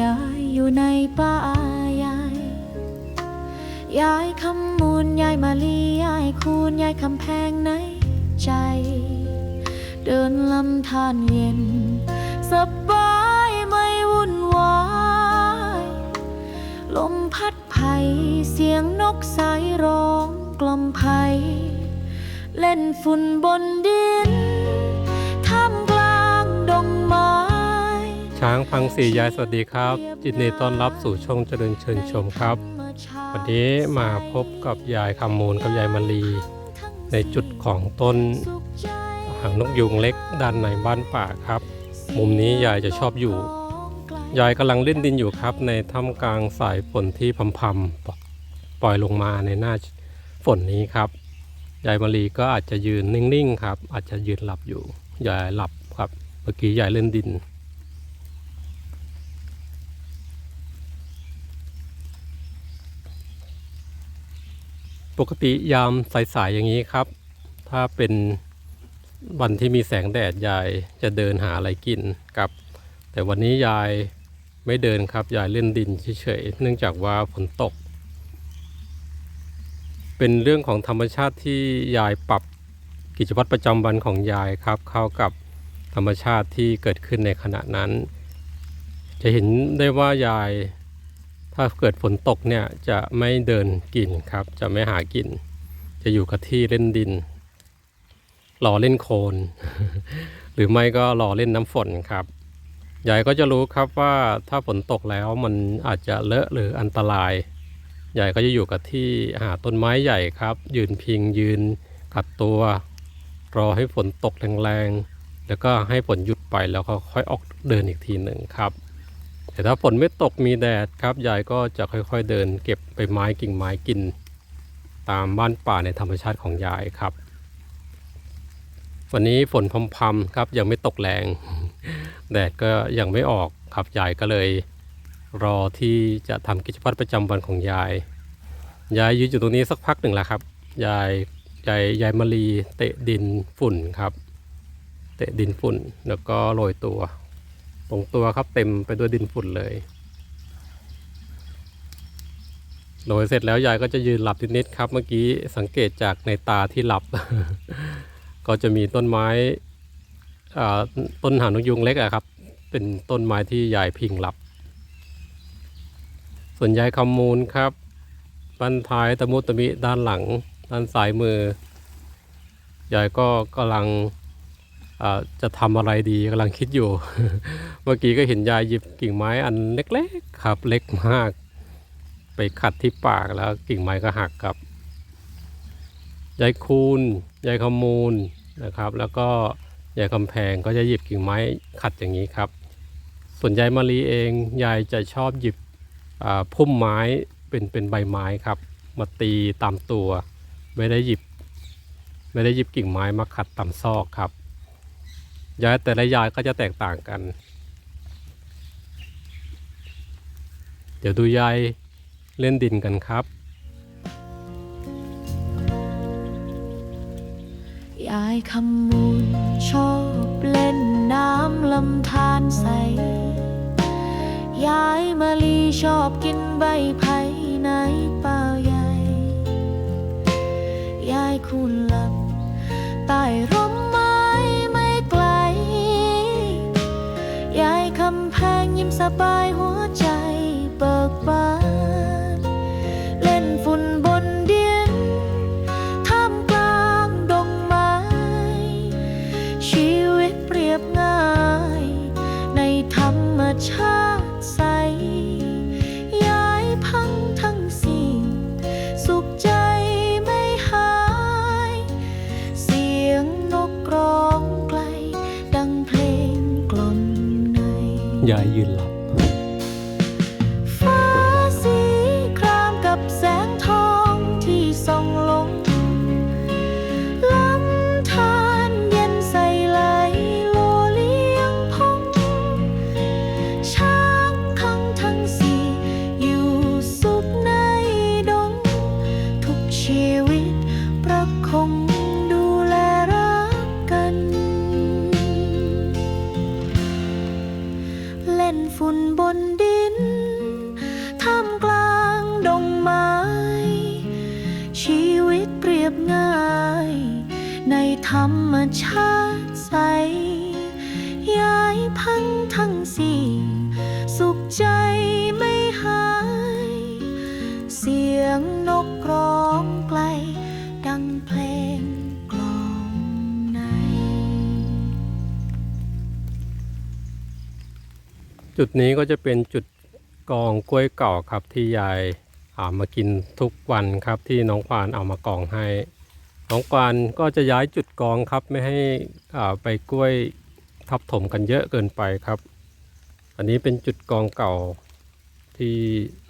ยายอยู่ในป่ายาย ยายคำมูลยายมาลียายคูณยายคำแพงในใจ เดินลำธารเย็น สบายไม่วุ่นวาย ลมพัดไผ่เสียงนกสายร้องกล่อมไผ่เล่นฝุ่นบน ช้างพังสียายสวัสดีครับยินดีต้อนรับสู่ช่องเจริญเชิญชมครับ วันนี้มาพบกับยายคำมูลกับยายมาลีในจุดของต้นหางนกยุงเล็กด้านในบ้านป่าครับ มุมนี้ยายจะชอบอยู่ ยายกำลังเล่นดินอยู่ครับ ในท่ามกลางสายฝนที่พำๆปล่อยลงมาในหน้าฝนนี้ครับ ยายมาลีก็อาจจะยืนนิ่งๆครับ อาจจะยืนหลับอยู่ยายหลับครับ เมื่อกี้ยายเล่นดิน ปกติยามสายๆอย่างนี้ครับ ถ้าเป็นวันที่มีแสงแดดยายจะเดินหาอะไรกินครับ แต่วันนี้ยายไม่เดินครับยายเล่นดินเฉยๆเนื่องจากว่าฝนตก เป็นเรื่องของธรรมชาติที่ยายปรับกิจวัตรประจำวันของยายครับ เข้ากับธรรมชาติที่เกิดขึ้นในขณะนั้น จะเห็นได้ว่ายาย ถ้าเกิดฝนตกเนี่ยจะไม่เดินกินครับ จะไม่หากิน จะอยู่กับที่เล่นดินรอเล่นโคลนหรือไม่ก็รอเล่นน้ำฝนครับยายก็จะรู้ครับว่าถ้าฝนตกแล้วมันอาจจะเลอะหรืออันตรายยายก็จะอยู่กับที่หาต้นไม้ใหญ่ครับ ยืนพิงยืนกัดตัว รอให้ฝนตกแรงๆแล้วก็ให้ฝนหยุดไปแล้วก็ค่อยออกเดินอีกทีหนึ่งครับ แต่ถ้าฝนไม่ตกมีแดดครับยายก็จะค่อยๆเดิน เก็บใบไม้กิ่งไม้กิน ตามบ้านป่าในธรรมชาติของยายครับ วันนี้ฝนพรำๆครับยังไม่ตกแรง แดดก็ยังไม่ออกครับยายก็เลย รอที่จะทำกิจวัตรประจำวันของยาย ยายยืนอยู่ตรงนี้สักพักหนึ่งแล้วครับยายยายยายมารีเตะดินฝุ่นครับ เตะดินฝุ่นแล้วก็โรยตัว ตรงตัวครับเต็มไปด้วยดินฝุ่นเลย โรยเสร็จแล้วยายก็จะยืนหลับนิดๆครับ เมื่อกี้สังเกตจากในตาที่หลับ ก็จะมีต้นไม้ต้นหางนกยุงเล็กอะครับ เป็นต้นไม้ที่ยายพิงหลับ ส่วนยายคำมูลครับบันท้ายตะมุตะมิด้านหลัง ด้านซ้ายมือยายก็กำลัง จะทำอะไรดีกำลังคิดอยู่ เมื่อกี้ก็เห็นยายหยิบกิ่งไม้อันเล็กๆครับ เล็กมาก ไปขัดที่ปากแล้วกิ่งไม้ก็หักครับ ยายคูณยายขมูลนะครับ แล้วก็ยายคำแพงก็จะหยิบกิ่งไม้ขัดอย่างนี้ครับ ส่วนยายมารีเองยายจะชอบหยิบพุ่มไม้เป็นเป็นใบไม้ครับ มาตีตามตัว ไม่ได้หยิบ ไม่ได้หยิบกิ่งไม้มาขัดตามซอกครับ ยายแต่ละยายก็จะแตกต่างกัน เดี๋ยวดูยายเล่นดินกันครับยายคำมูลชอบเล่นน้ำลำธารใส ยายมาลีชอบกินใบไผ่ในป่าใหญ่ ยายคุณหลับใต้ร่ม ยิ้มสบายหัว จุดนี้ก็จะเป็นจุดกองกล้วยเก่าครับที่ยายเอามากินทุกวันครับที่น้องควานเอามากองให้น้องควานก็จะย้ายจุดกองครับไม่ให้ไปกล้วยทับถมกันเยอะเกินไปครับ อันนี้เป็นจุดกองเก่าที่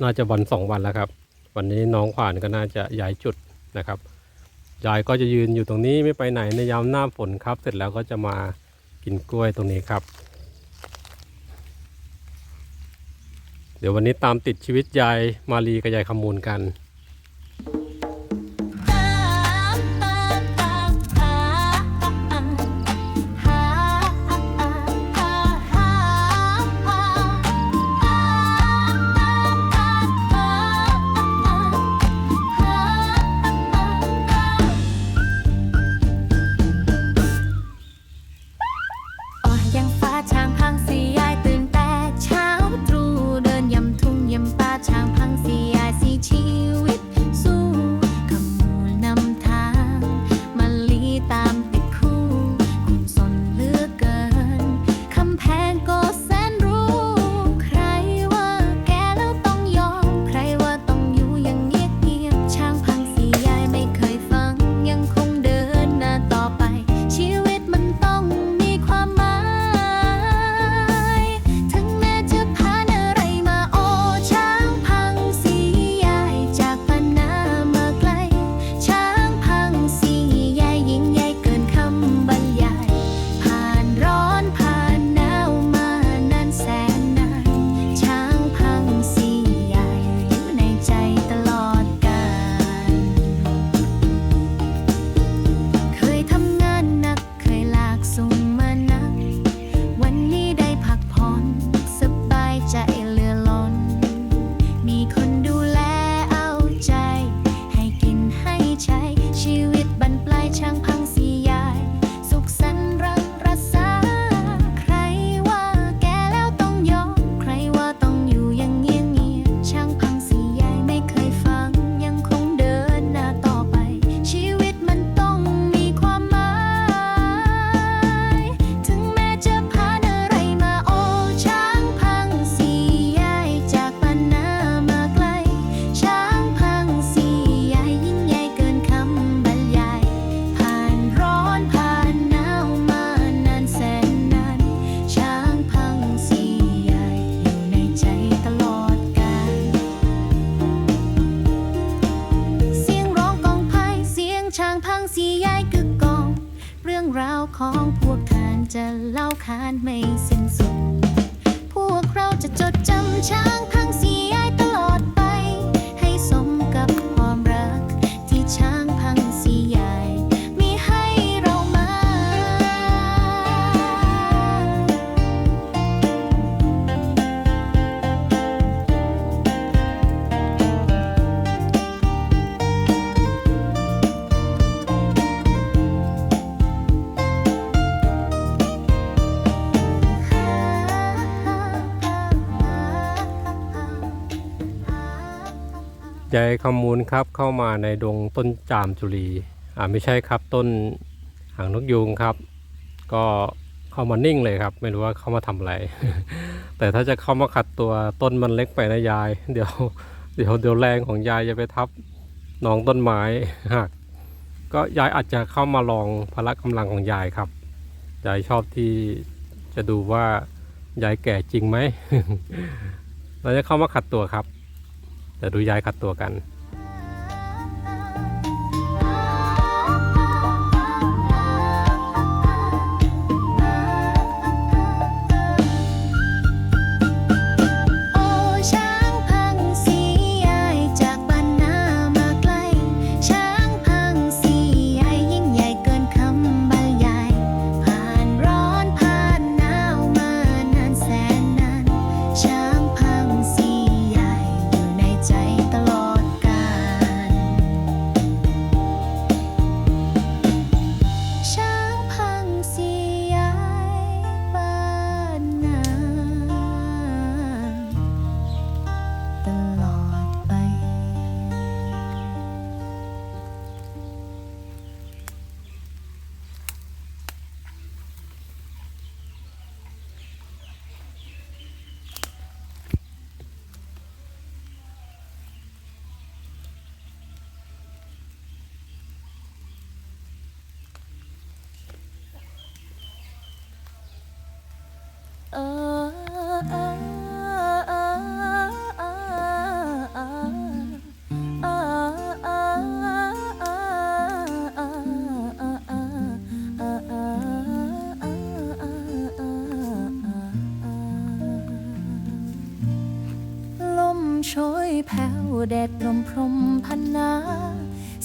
น่าจะวันสองวันแล้วครับ วันนี้น้องขวานก็น่าจะย้ายจุดนะครับยายก็จะยืนอยู่ตรงนี้ไม่ไปไหนในยามหน้าฝนครับ เสร็จแล้วก็จะมากินกล้วยตรงนี้ครับ ดี๋ยววันนี้ตามติดชีวิตยายมาลีกับยายขมูลกัน ยายขมูลครับเข้ามาในดงต้นจามจุลีอ่าไม่ใช่ครับต้นหางนกยูงครับ ก็เข้ามานิ่งเลยครับ ไม่รู้ว่าเข้ามาทำอะไร แต่ถ้าจะเข้ามาขัดตัวต้นมันเล็กไปนะยาย เดี๋ยวเดี๋ยวเดี๋ยวแรงของยายจะไปทับน้องต้นไม้หักก็ยายอาจจะเข้ามาลองพละกำลังของยายครับยายชอบที่จะดูว่ายายแก่จริงไหมเราจะเข้ามาขัดตัวครับ เดี๋ยวดูยายขัดตัวกัน ชยแผ่วแดดลมพรมพันนา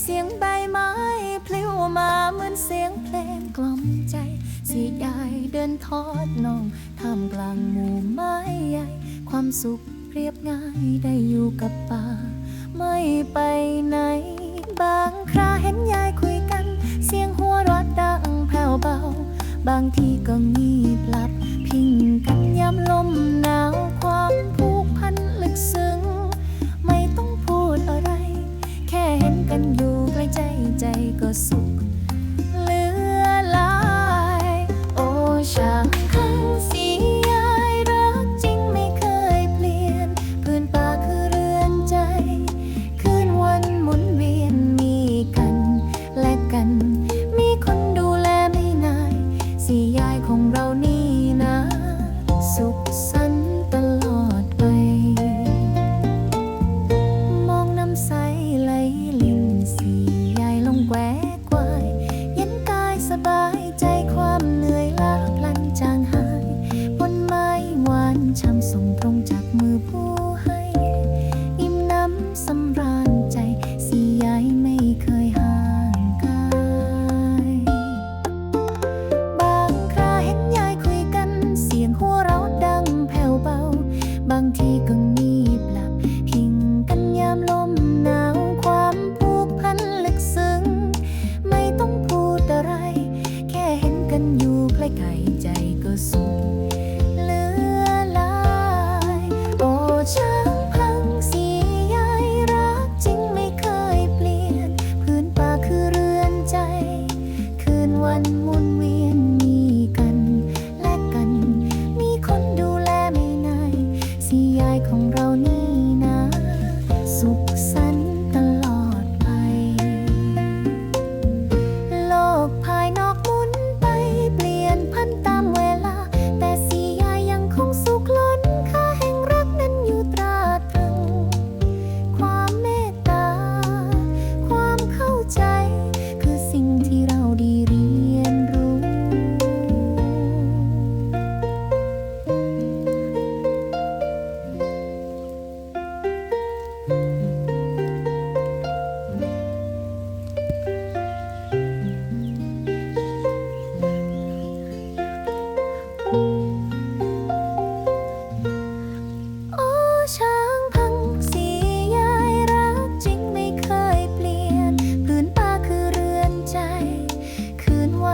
เสียงใบไม้ พลิ้วมาเหมือนเสียงเพลงกล่อมใจ สียายเดินทอดน้องท่ามกลางหมู่ไม้ใหญ่ ความสุขเรียบง่ายได้อยู่กับป่า ไม่ไปไหน บางคราเห็นยายคุยกัน เสียงหัวเรอดดังแผ่วเบา บางทีก็งีบหลับ พิงกันยามลมหนาว สุ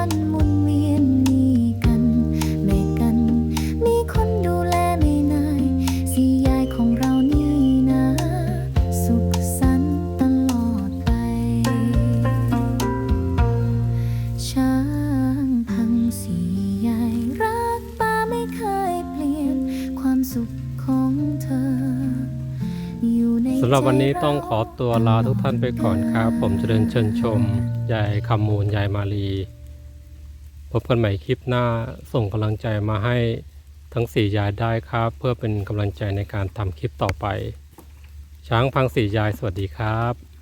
คืนวันหมุนเวียนมีกันแม่กัน มีคนดูแลไม่นายสียายของเรานี่นะ สุขสันต์ตลอดไป ช้างพังสีใหญ่รักป้าไม่เคยเปลี่ยน ความสุขของเธอ อยู่ในสำหรับวันนี้ต้องขอตัวลาทุกท่านไปก่อนครับ ผมเจริญเชิญชมยายคำมูลยายมาลี บกันใหม่คลิปหน้าส่งกำลังใจมาให้ทั้งสี่ยายได้ครับ เพื่อเป็นกำลังใจในการทำคลิปต่อไป ช้างพังสี่ยายสวัสดีครับ